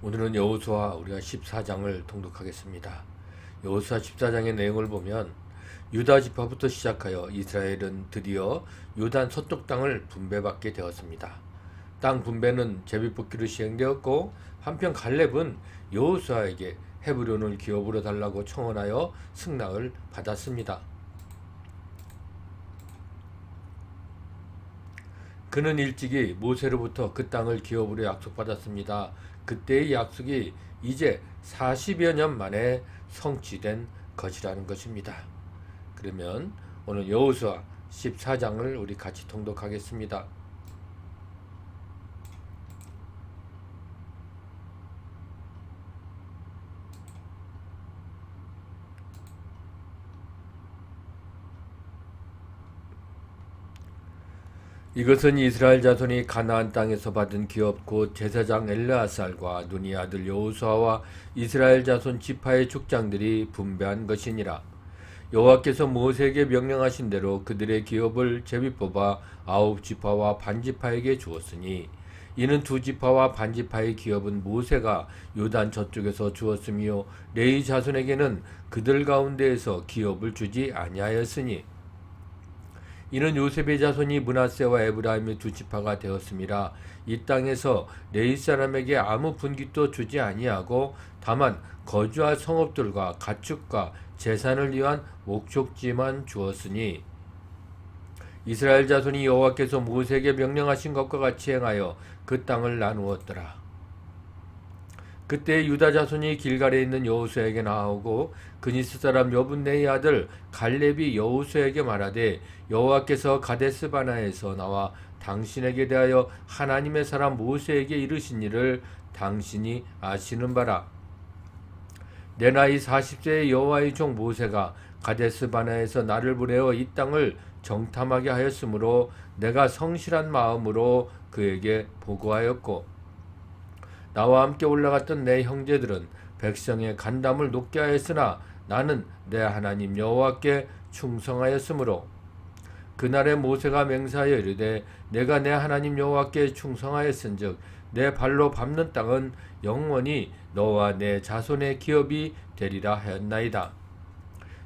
오늘은 여호수아 우리가 14장을 통독하겠습니다. 여호수아 14장의 내용을 보면 유다 지파부터 시작하여 이스라엘은 드디어 요단 서쪽 땅을 분배받게 되었습니다. 땅 분배는 제비뽑기로 시행되었고 한편 갈렙은 여호수아에게 헤브론을 기업으로 달라고 청원하여 승낙을 받았습니다. 그는 일찍이 모세로부터 그 땅을 기업으로 약속받았습니다. 그때의 약속이 이제 40여 년 만에 성취된 것이라는 것입니다. 그러면 오늘 여호수아 14장을 우리 같이 통독하겠습니다. 이것은 이스라엘 자손이 가나안 땅에서 받은 기업 곧 제사장 엘르아살과 눈이 아들 여호수아와 이스라엘 자손 지파의 족장들이 분배한 것이니라. 여호와께서 모세에게 명령하신 대로 그들의 기업을 제비 뽑아 아홉 지파와 반지파에게 주었으니 이는 두 지파와 반지파의 기업은 모세가 요단 저쪽에서 주었으며 레이 자손에게는 그들 가운데에서 기업을 주지 아니하였으니 이는 요셉의 자손이 문하세와 에브라임의 두 지파가 되었습니다. 이 땅에서 레이 사람에게 아무 분깃도 주지 아니하고 다만 거주할 성읍들과 가축과 재산을 위한 목적지만 주었으니 이스라엘 자손이 여호와께서 모세에게 명령하신 것과 같이 행하여 그 땅을 나누었더라. 그때 유다 자손이 길갈에 있는 여호수에게 나오고 그니스 사람 여분네의 아들 갈렙이 여호수에게 말하되 여호와께서 가데스 바나에서 나와 당신에게 대하여 하나님의 사람 모세에게 이르신 일을 당신이 아시는 바라. 내 나이 40세의 여호와의 종 모세가 가데스 바나에서 나를 보내어 이 땅을 정탐하게 하였으므로 내가 성실한 마음으로 그에게 보고하였고 나와 함께 올라갔던 내 형제들은 백성의 간담을 높게 하였으나 나는 내 하나님 여호와께 충성하였으므로 그날에 모세가 맹세하여 이르되 내가 내 하나님 여호와께 충성하였은즉 내 발로 밟는 땅은 영원히 너와 내 자손의 기업이 되리라 하였나이다.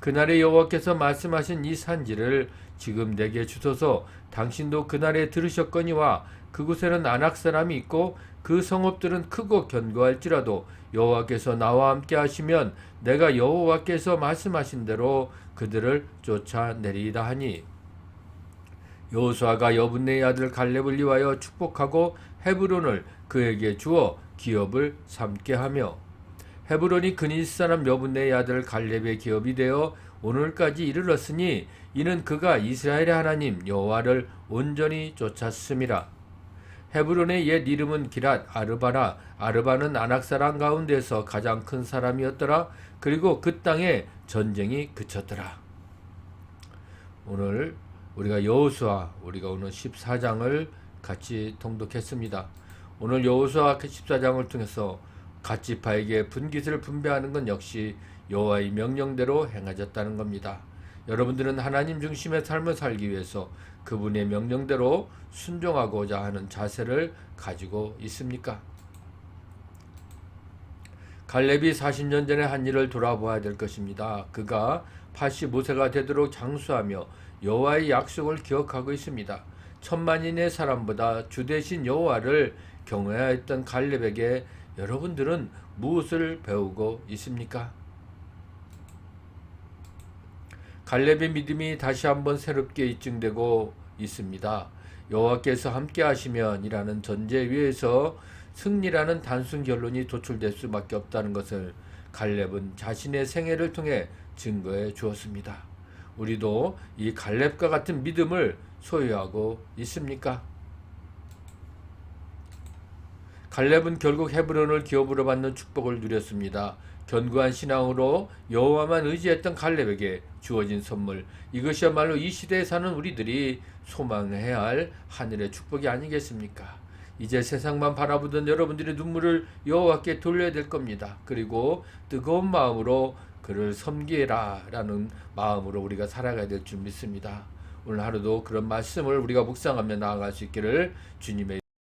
그날에 여호와께서 말씀하신 이 산지를 지금 내게 주소서. 당신도 그날에 들으셨거니와 그곳에는 안악 사람이 있고 그 성읍들은 크고 견고할지라도 여호와께서 나와 함께 하시면 내가 여호와께서 말씀하신 대로 그들을 쫓아내리다 하니. 여호수아가 여분네의 아들 갈렙을 위하여 축복하고 헤브론을 그에게 주어 기업을 삼게 하며 헤브론이 그니스 사람 여분네의 아들 갈렙의 기업이 되어 오늘까지 이르렀으니 이는 그가 이스라엘의 하나님 여호와를 온전히 쫓았음이라. 헤브론의 옛 이름은 기랏 아르바라. 아르바는 아낙 사람 가운데서 가장 큰 사람이었더라. 그리고 그 땅에 전쟁이 그쳤더라. 오늘 우리가 여호수아 우리가 오늘 14장을 같이 통독했습니다. 오늘 여호수아 14장을 통해서 갓지파에게 분깃을 분배하는 건 역시 여호와의 명령대로 행하셨다는 겁니다. 여러분들은 하나님 중심의 삶을 살기 위해서 그분의 명령대로 순종하고자 하는 자세를 가지고 있습니까? 갈렙이 40년 전에 한 일을 돌아보아야 될 것입니다. 그가 85세가 되도록 장수하며 여호와의 약속을 기억하고 있습니다. 천만인의 사람보다 주 대신 여호와를 경외하였던 갈렙에게 여러분들은 무엇을 배우고 있습니까? 갈렙의 믿음이 다시 한번 새롭게 입증되고 있습니다. 여호와께서 함께 하시면이라는 전제 위에서 승리라는 단순 결론이 도출될 수밖에 없다는 것을 갈렙은 자신의 생애를 통해 증거해 주었습니다. 우리도 이 갈렙과 같은 믿음을 소유하고 있습니까? 갈렙은 결국 헤브론을 기업으로 받는 축복을 누렸습니다. 견고한 신앙으로 여호와만 의지했던 갈렙에게 주어진 선물 이것이야말로 이 시대에 사는 우리들이 소망해야 할 하늘의 축복이 아니겠습니까? 이제 세상만 바라보던 여러분들의 눈물을 여호와께 돌려야 될 겁니다. 그리고 뜨거운 마음으로 그를 섬기라라는 마음으로 우리가 살아가야 될 줄 믿습니다. 오늘 하루도 그런 말씀을 우리가 묵상하며 나아갈 수 있기를 주님의